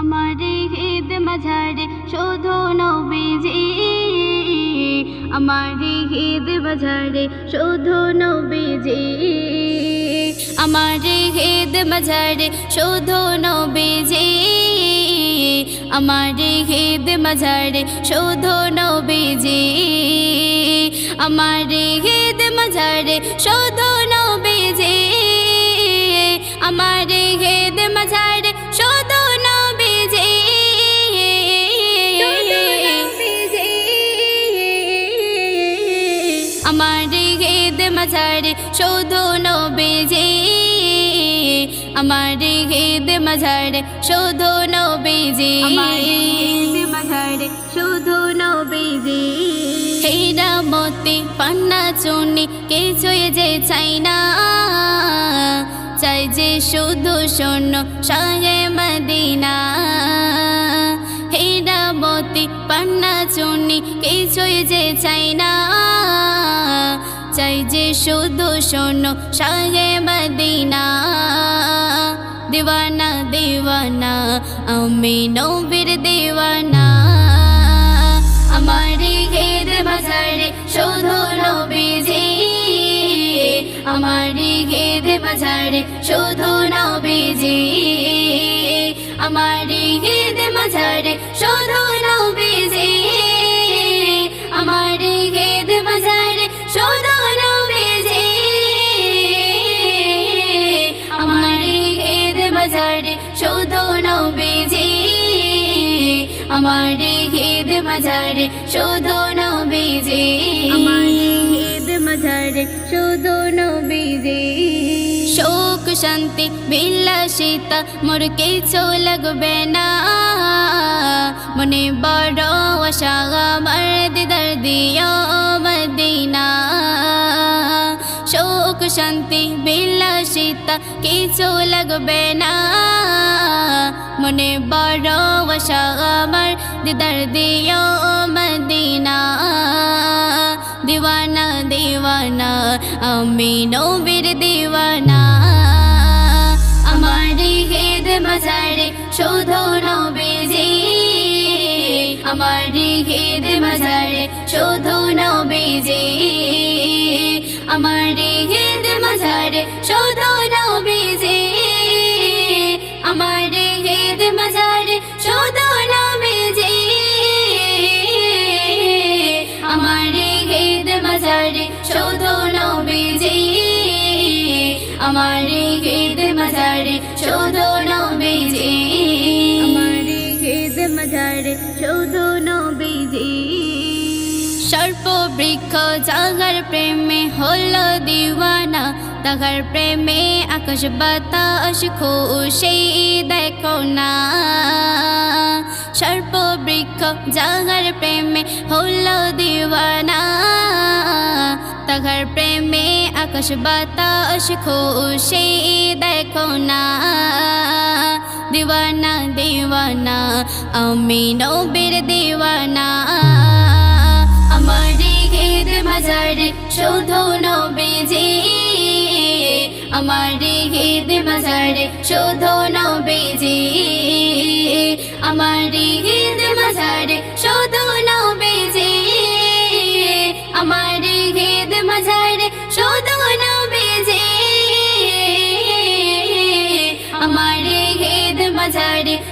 আমার ঈদ মাঝারে, শুধু নবীজি। আমার ঈদ মাঝারে, শুধু নবীজি। আমার ঈদ মাঝারে, শুধু নবীজি। আমার ঈদ মাঝারে, শুধু নবীজি। আমার ঈদ মাঝারে, শুধু নবীজি। আমার ঈদ মাঝারে আমার ঈদ মাঝারে শুধু নবীজি আমার ঈদ মাঝারে শুধু নবীজি মাঝারে শুধু নবীজি হেরা মতে পান্না চুনি কিছুই যে চাই না। চাই যে শুধু শোন সাহে মদিনা। হেরা মতে পান্না চুনি কিছুই যে চাই না। চাই যে শুধু শোনো শাহে মদিনা। দিওয়ানা দিওয়ানা, আমি নবীর দিওয়ানা। আমার ঘের বাজারে শুধু নবীজি। আমার ঘের বাজারে শুধু নবীজি। আমার ঘের বাজারে মাঝারে শুধু নবীজি। আমার ঘেদ মাঝারে শুধু নবীজি। শোক শান্তি বিলাসিতা মোর কিছু লাগবে না। মনে বড় আশা আমার দিদার দিও মদিনা। শোক শান্তি বিলাসিতা কিছু লাগবে না। মনে বড় আশা আমার দিদার দিও মদিনা। দিওয়ানা দিওয়ানা, আমি নবীর দিওয়ানা। আমার হেদ মাঝারে শুধু নবীজি, আমার হেদ মাঝারে শুধু নবীজি। মাঝারে শুধু নবীজি। আমার হেদ মাঝারে শুধু নবীজি। সর্প বৃক্ষ জাগার প্রেমে হলো দিওয়ানা তাহার প্রেমে আকাশ বাতাস খুশি দেখো না। সর্প বৃক্ষ জাগার প্রেমে হলো দিওয়ানা তাহার প্রেমে আকাশ বাতাস খুশি দেখো না। দিওয়ানা দিওয়ানা, আমি নবীর দিওয়ানা। আমার ঘেদ মাঝারে শুধু নবীজি। আমার ঘেদ মাঝারে শুধু নবীজি। আমার ঘেদ মাঝারে শুধু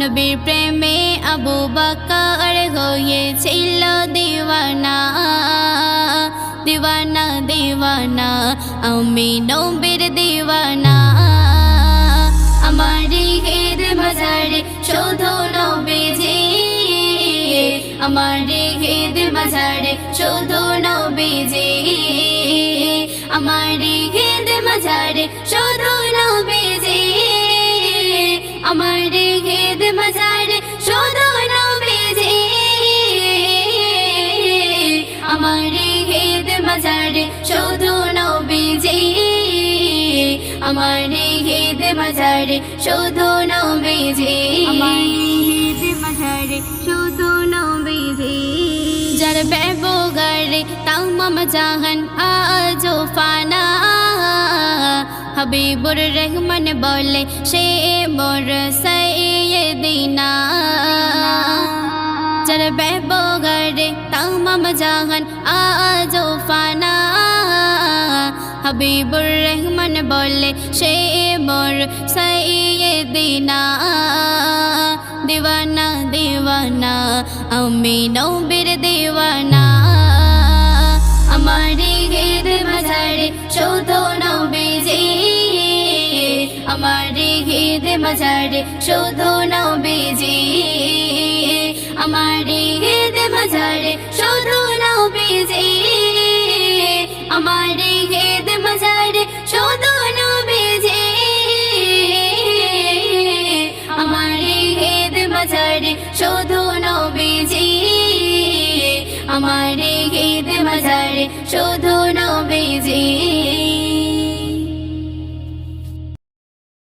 নবীর প্রেমে আবু বাকার হয়েছিল দিওয়ানা দিওয়ানা দিওয়ানা। আমি নবীর দিওয়ানা। আমার ঘের মাঝারে শুধু নবীজি। আমার ঘেদ মাঝারে শুধু নবীজি। আমার ঘেদ মাঝারে শুধু নবীজি। আমার শুধু নবীজি মাঝারে শুধু নবীজি যার ব্যবহারে তামাম জাহান আজো ফানা হাবিবুর রহমান বলে সে মোর সৈয়দিনা। যার ব্যবহারে তামাম জাহান আজো হাবিবুর রহমান বলে, সে মোর সৈয়দিনা। দিওয়ানা দিওয়ানা, আমি নবীর দিওয়ানা। আমার গীত মাঝারে শুধু নবীজি। আমার গীত মাঝারে শুধু নবীজি। আমার গীত মাঝারে শুধু নবীজি। আমার শুধু নবীজি।